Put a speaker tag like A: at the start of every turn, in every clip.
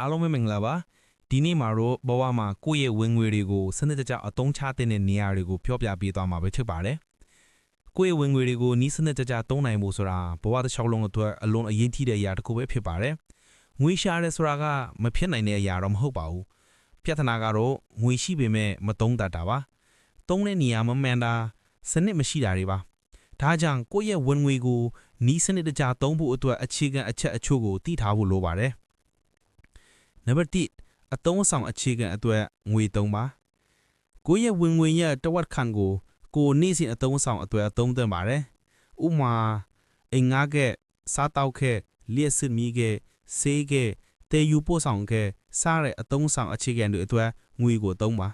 A: အားလုံးပဲမင်္ဂလာပါဒီနေ့မှာတော့ဘဝမှာကိုယ့်ရဲ့ဝင်ငွေတွေကိုစနစ်တကျအသုံးချတဲ့နေရာတွေကိုပြောပြပေးသွားမှာပဲဖြစ်ပါတယ်ကိုယ့်ရဲ့ဝင်ငွေတွေကိုနီးစနစ်တကျသုံးနိုင်ဖို့ဆိုတာဘဝတစ်လျှောက်လုံးအတွက်အလွန်အရေးကြီးတဲ့အရာတစ်ခုပဲဖြစ်ပါတယ်ငွေရှာရဲဆိုတာကမဖြစ်နိုင်တဲ့အရာတော့မဟုတ်ပါဘူးပြဿနာကတော့ငွေရှိပေမဲ့မသုံးတတ်တာပါသုံးတဲ့နေရာမမှန်တာစနစ်မရှိတာတွေပါဒါကြောင့်ကိုယ့်ရဲ့ဝင်ငွေကိုနီးစနစ်တကျသုံးဖို့အတွက်အခြေခံအချက်အချို့ကိုသိထားဖို့လိုပါတယ် နံပါတ်1အသုံးဆောင်အခြေခံအတွက်ငွေသုံးပါကိုယ့်ရဲ့ဝင်ငွေရဲ့တဝက်ခန့်ကိုကိုယ်နေ့စဉ်အသုံးဆောင်အတွက်အသုံးသင့်ပါတယ်ဥပမာအင်္ဂါကဲစားတောက်ခဲလျှက်စစ်မီးကဲဆေးကဲတေယူပို့ဆောင်ကဲစားတဲ့အသုံးဆောင်အခြေခံတွေအတွက်ငွေကိုသုံးပါ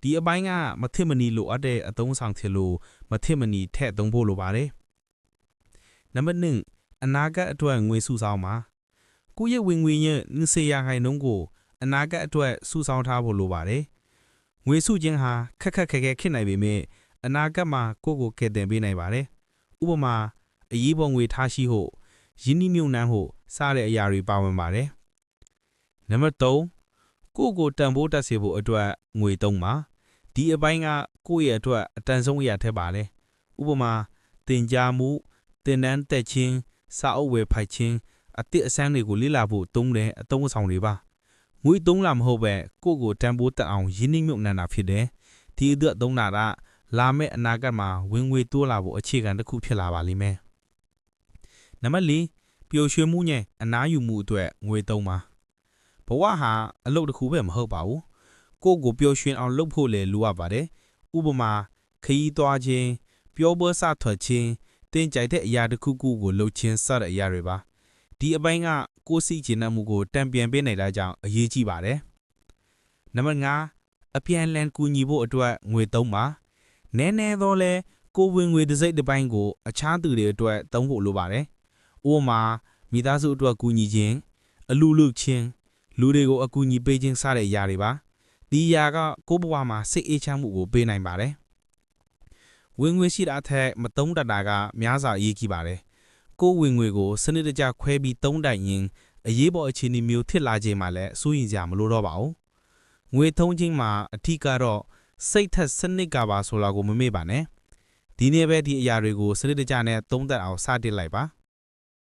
A: ဒီအပိုင်းကမထစ်မနီလိုအပ်တဲ့အသုံးဆောင်ဖြစ်လို့မထစ်မနီထည့်သုံးဖို့လိုပါတယ်နံပါတ်2အနာဂတ်အတွက်ငွေစုဆောင်းပါ ကိုယ့်ရဲ့ဝင်ငွေရဲ့20ရာခိုင်နှုန်းကိုအနာဂတ်အတွက်စုဆောင်းထားဖို့လိုပါတယ်။ငွေစုခြင်းဟာခက်ခက်ခဲခဲဖြစ်နိုင်ပေမဲ့အနာဂတ်မှာကိုယ့်ကိုကယ်တင်ပေးနိုင်ပါတယ်။ဥပမာအရေးပေါ်ငွေထားရှိဖို့ယင်းနှိမ့်မြုပ်နှမ်းဖို့စတဲ့အရာတွေပါဝင်ပါတယ်။နံပါတ်3ကိုယ့်ကိုတန်ဖိုးတက်စေဖို့အတွက်ငွေသုံးပါ။ဒီအပိုင်းကကိုယ့်ရဲ့အတွက်အတန်ဆုံးအရာထက်ပါလေ။ဥပမာတင် जा မှုတင်နန်းတက်ခြင်းစာအုပ်ဝယ်ဖိုက်ခြင်း အတစ်အဆန်းတွေကိုလေ့လာဖို့သုံးတဲ့အသုံးအဆောင်တွေပါငွေသုံးလာမဟုတ်ပဲကိုယ့်ကိုတန်ဖိုးတက်အောင်ရင်းနှီးမြှုပ်နှံတာဖြစ်တယ်ဒီအတွက်သုံးတာကလာမယ့်အနာဂတ်မှာဝင်ငွေတိုးလာဖို့အခြေခံတစ်ခုဖြစ်လာပါလိမ့်မယ်နံပါတ်၄ပျော်ရွှင်မှုနဲ့အနားယူမှုအတွက်ငွေသုံးပါဘဝဟာအလုပ်တစ်ခုပဲမဟုတ်ပါဘူးကိုယ့်ကိုပျော်ရွှင်အောင်လုပ်ဖို့လည်းလိုအပ်ပါတယ်ဥပမာခရီးသွားခြင်းပျော်ပွဲစထွက်ခြင်းတင်ကြိုက်တဲ့အရာတစ်ခုခုကိုလုပ်ခြင်းစတဲ့အရာတွေပါ ဒီအပိုင်းကကိုယ်စိတ်ကျဉ်နှံမှုကိုတံပြန်ပေးနိုင်တာကြောင့်အရေးကြီးပါတယ်။နံပါတ်5အပြန်အလှန်ကူညီဖို့အတွက်ငွေသုံးပါ။နည်းနည်းတော့လဲကိုယ်ဝင်ငွေတစ်စိတ်တစ်ပိုင်းကိုအခြားသူတွေအတွက်သုံးဖို့လိုပါတယ်။ဥပမာမိသားစုအတွက်ကူညီခြင်းအလူလူချင်းလူတွေကိုအကူအညီပေးခြင်းစတဲ့အရာတွေပါ။ဒီအရာကကိုယ့်ဘဝမှာစိတ်အေးချမ်းမှုကိုပေးနိုင်ပါတယ်။ဝင်ငွေရှိတာအထက်မသုံးတတ်တာကများစွာအရေးကြီးပါတယ်။ ကိုယ်ဝင်ငွေကိုစနစ်တကျခွဲပြီးသုံးတိုင်ရင်အရေးပေါ်အခြေအနေမျိုးဖြစ်လာခြင်းမှာလည်းစိုးရင်စရာမလိုတော့ပါဘူး။ငွေထုံးခြင်းမှာအထီးကတော့စိတ်ထက်စနစ်ကပါဆိုတာကိုမမေ့ပါနဲ့။ဒီနေ့ပဲဒီအရာတွေကိုစနစ်တကျနဲ့သုံးသပ်အောင်စတင်လိုက်ပါ။